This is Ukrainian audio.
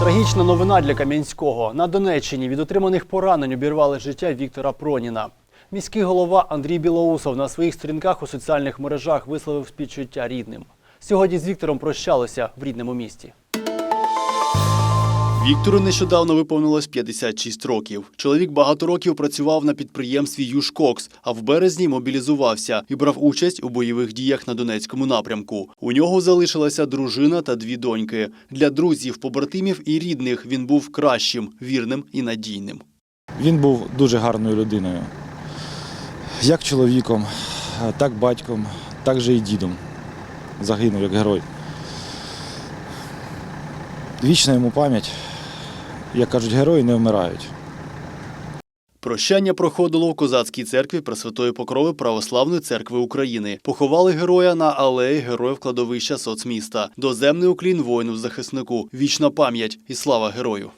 Трагічна новина для Кам'янського. На Донеччині від отриманих поранень обірвали життя Віктора Проніна. Міський голова Андрій Білоусов на своїх сторінках у соціальних мережах висловив співчуття рідним. Сьогодні з Віктором прощалися в рідному місті. Віктору нещодавно виповнилось 56 років. Чоловік багато років працював на підприємстві «Южкокс», а в березні мобілізувався і брав участь у бойових діях на Донецькому напрямку. У нього залишилася дружина та дві доньки. Для друзів, побратимів і рідних він був кращим, вірним і надійним. Він був дуже гарною людиною. Як чоловіком, так батьком, так же і дідом. Загинув як герой. Вічна йому пам'ять. Як кажуть, герої не вмирають. Прощання проходило в козацькій церкві Пресвятої Покрови Православної церкви України. Поховали героя на алеї героїв кладовища соцміста. Доземний уклін воїну-захиснику. Вічна пам'ять і слава герою.